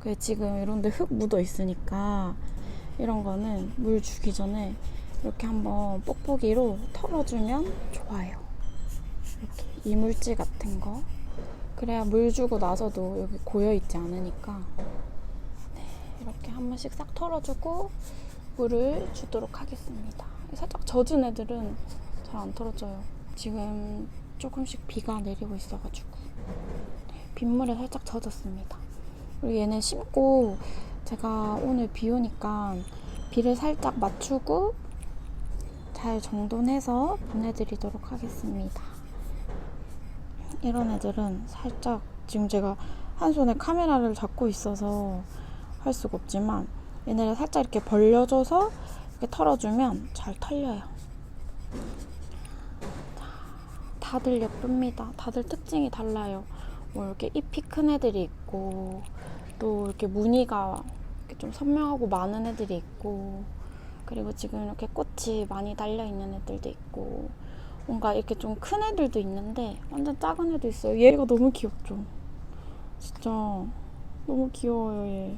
그 지금 이런 데 흙 묻어 있으니까 이런 거는 물 주기 전에 이렇게 한번 뽁뽁이로 털어주면 좋아요. 이렇게 이물질 같은 거. 그래야 물 주고 나서도 여기 고여 있지 않으니까. 네, 이렇게 한 번씩 싹 털어주고 물을 주도록 하겠습니다. 살짝 젖은 애들은 잘 안 털어져요. 지금 조금씩 비가 내리고 있어가지고 네, 빗물에 살짝 젖었습니다. 그리고 얘는 심고 제가 오늘 비 오니까 비를 살짝 맞추고 잘 정돈해서 보내드리도록 하겠습니다. 이런 애들은 살짝 지금 제가 한 손에 카메라를 잡고 있어서 할 수가 없지만 얘네를 살짝 이렇게 벌려줘서 이렇게 털어주면 잘 털려요. 자, 다들 예쁩니다. 다들 특징이 달라요. 뭐 이렇게 잎이 큰 애들이 있고 또 이렇게 무늬가 이렇게 좀 선명하고 많은 애들이 있고 그리고 지금 이렇게 꽃이 많이 달려 있는 애들도 있고 뭔가 이렇게 좀 큰 애들도 있는데 완전 작은 애도 있어요. 얘가 너무 귀엽죠. 진짜 너무 귀여워요 얘.